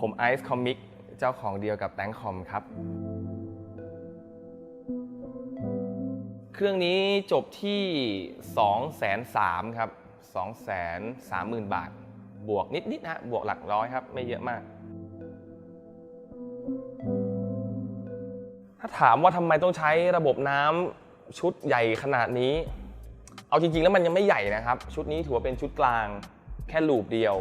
ผมไอซ์คอมิกเจ้าของเดียวกับแตงคอมครับ เครื่องนี้จบที่2 3 0 0 0ครับ2 3 0 0 0 0 บาท บวกนิดๆนะฮะบวกหลักร้อยครับ ไม่เยอะมาก ถ้าถามว่าทำไมต้องใช้ระบบน้ำชุดใหญ่ขนาดนี้ เอาจริงๆแล้วมันยังไม่ใหญ่นะครับ ชุดนี้ถือว่าเป็นชุดกลางแค่ลูปเดียว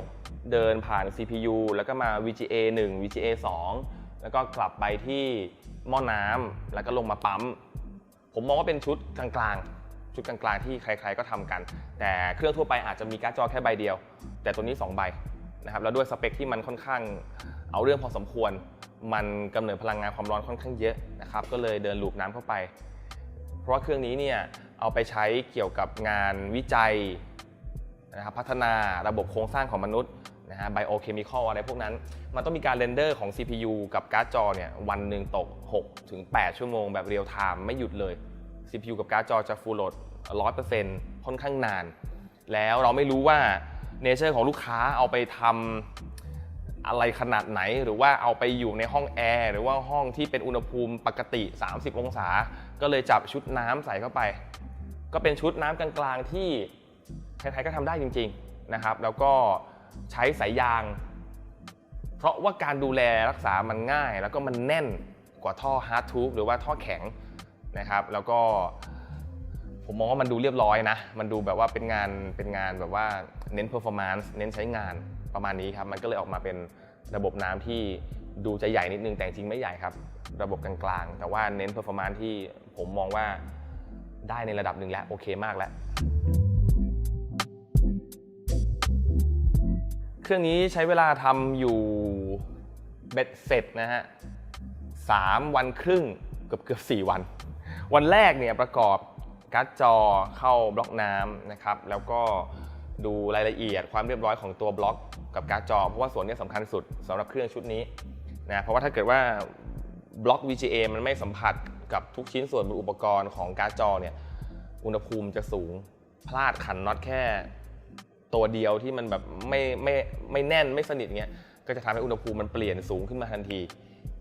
เดินผ่าน CPU แล้วก็มา VGA 1 VGA 2 แล้วก็กลับไปที่หม้อน้ำแล้วก็ลงมาปั๊ม ผมมองว่าเป็นชุดกลางๆ ชุดกลางๆ ที่ใครๆก็ทำกัน แต่เครื่องทั่วไปอาจจะมีการ์ดจอแค่ใบเดียว แต่ตัวนี้ 2 ใบนะครับ แล้วด้วยสเปคที่มันค่อนข้างเอาเรื่องพอสมควร มันกำเนิดพลังงานความร้อนค่อนข้างเยอะนะครับ ก็เลยเดินลูปน้ำเข้าไป เพราะว่าเครื่องนี้เนี่ยเอาไปใช้เกี่ยวกับงานวิจัยนะครับพัฒนาระบบโครงสร้างของมนุษย์ นะฮะไบโอเคมีคอลอะไรพวกนั้น มันต้องมีการเรนเดอร์ของ CPU กับการ์ดจอเนี่ยวันหนึ่งตก 6 ถึง 8 ชั่วโมงแบบเรียลไทม์ไม่หยุดเลย CPU กับการ์ดจอจะฟูลโหลด100%ค่อนข้างนาน แล้วเราไม่รู้ว่าเนเจอร์ของลูกค้าเอาไปทำอะไรขนาดไหน หรือว่าเอาไปอยู่ในห้องแอร์หรือว่าห้องที่เป็นอุณหภูมิปกติ 30 องศา ก็เลยจับชุดน้ำใส่เข้าไป ก็เป็นชุดน้ำกลางๆที่ใครๆก็ทำได้จริง ๆนะครับ แล้วก็ ใช้สายยาง เพราะว่าการดูแลรักษามันง่าย แล้วก็มันแน่นกว่าท่อฮาร์ดทูบหรือว่าท่อแข็งนะครับ แล้วก็ผมมองว่ามันดูเรียบร้อยนะ มันดูแบบว่าเป็นงานเป็นงานแบบว่าเน้น performance เน้นใช้งานประมาณนี้ครับ มันก็เลยออกมาเป็นระบบน้ำที่ดูจะใหญ่นิดนึงแต่จริงไม่ใหญ่ครับ ระบบกลางๆ แต่ว่าเน้น performance ที่ผมมองว่าได้ในระดับหนึ่งแล้ว โอเคมากแล้ว เครื่องนี้ใช้เวลาทำอยู่เบ็ดเสร็จนะฮะสามวันครึ่งเกือบเกือบสี่วัน วันแรกเนี่ยประกอบการ์ดจอเข้าบล็อกน้ำนะครับ แล้วก็ดูรายละเอียดความเรียบร้อยของตัวบล็อกกับการ์ดจอ เพราะว่าส่วนนี้สำคัญสุดสำหรับเครื่องชุดนี้นะเพราะว่าถ้าเกิดว่าบล็อก VGA มันไม่สัมผัสกับทุกชิ้นส่วนบนอุปกรณ์ของการ์ดจอเนี่ยอุณหภูมิจะสูงพลาดขันน็อตแค่ ตัวเดียวที่มันแบบไม่ไม่ไม่แน่นไม่สนิทเงี้ยก็จะทำให้อุณหภูมิมันเปลี่ยนสูงขึ้นมาทันที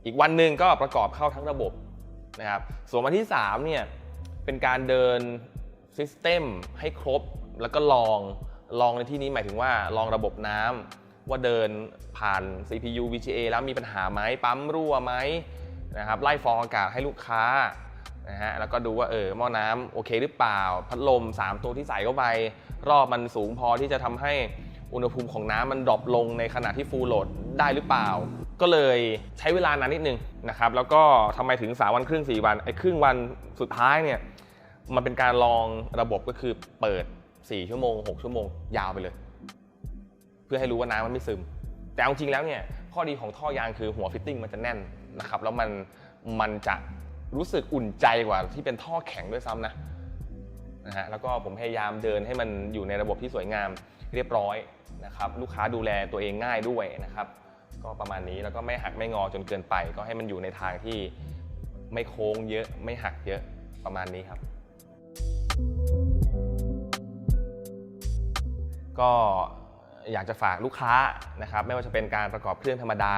อีกวันหนึ่งก็ประกอบเข้าทั้งระบบนะครับส่วนวันที่3เนี่ยเป็นการเดินซิสเต็มให้ครบแล้วก็ลองลองในที่นี้หมายถึงว่าลองระบบน้ำว่าเดินผ่าน CPU VGA แล้วมีปัญหาไหมปั๊มรั่วไหมนะครับไล่ฟองอากาศให้ลูกค้า นะฮะแล้วก็ดูว่าเออหม้อน้ำโอเคหรือเปล่า พัดลม 3 ตัวที่ใส่เข้าไป รอบมันสูงพอที่จะทำให้อุณหภูมิของน้ำมันดรอปลงในขณะที่ฟูลโหลดได้หรือเปล่า ก็เลยใช้เวลานานนิดนึงนะครับแล้วก็ทำไมถึง 3 วันครึ่ง 4 วันไอ้ครึ่งวันสุดท้ายเนี่ยมันเป็นการลองระบบก็คือเปิด 4 ชั่วโมง 6 ชั่วโมงยาวไปเลย เพื่อให้รู้ว่าน้ำมันไม่ซึม แต่เอาจริงแล้วเนี่ยข้อดีของท่อยางคือหัวฟิตติ้งมันจะแน่นนะครับแล้วมันมันจะ รู้สึกอุ่นใจกว่าที่เป็นท่อแข็งด้วยซ้ำนะนะฮะแล้วก็ผมพยายามเดินให้มันอยู่ในระบบที่สวยงามเรียบร้อยนะครับ ลูกค้าดูแลตัวเองง่ายด้วยนะครับ ก็ประมาณนี้แล้วก็ไม่หักไม่งอจนเกินไป ก็ให้มันอยู่ในทางที่ไม่โค้งเยอะไม่หักเยอะประมาณนี้ครับ ก็อยากจะฝากลูกค้านะครับ ไม่ว่าจะเป็นการประกอบเครื่องธรรมดา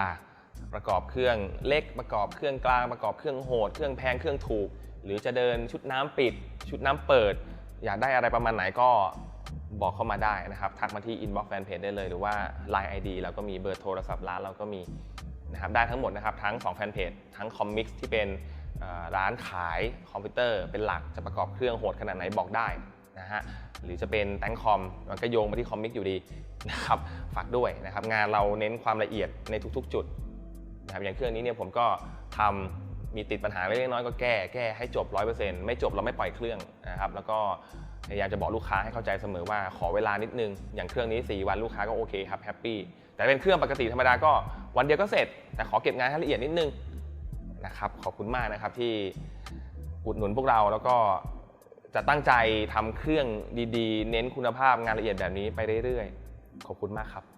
ประกอบเครื่องเล็กประกอบเครื่องกลางประกอบเครื่องโหด เครื่องแพงเครื่องถูก หรือจะเดินชุดน้ำปิด ชุดน้ำเปิด อยากได้อะไรประมาณไหนก็บอกเข้ามาได้นะครับ ทักมาที่ inbox fanpage ได้เลย หรือว่า line ID เราก็มีเบอร์โทรศัพท์ร้านเราก็มีนะครับได้ทั้งหมดนะครับ ทั้ง2แฟนเพจทั้ง Commix ที่เป็นร้านขายคอมพิวเตอร์เป็นหลักจะประกอบเครื่องโหดขนาดไหนบอกได้นะฮะหรือจะเป็นแตงคอมมันก็โยงมาที่คอมมิกอยู่ดีนะครับฝากด้วยนะครับงานเราเน้นความละเอียดในทุกๆ จุด นะครับอย่างเครื่องนี้เนี่ยผมก็ทำมีติดปัญหาเล็กน้อยก็แก้แก้ให้จบ 100%ไม่จบเราไม่ปล่อยเครื่องนะครับแล้วก็พยายามจะบอกลูกค้าให้เข้าใจเสมอว่าขอเวลานิดนึง อย่างเครื่องนี้ 4 วันลูกค้าก็โอเคครับแฮปปี้แต่เป็นเครื่องปกติธรรมดาก็วันเดียวก็เสร็จ แต่ขอเก็บงานให้ละเอียดนิดนึงนะครับขอบคุณมากนะครับที่อุดหนุนพวกเราแล้วก็จะตั้งใจทำเครื่องดีๆ เน้นคุณภาพงานละเอียดแบบนี้ไปเรื่อยๆ ขอบคุณมากครับ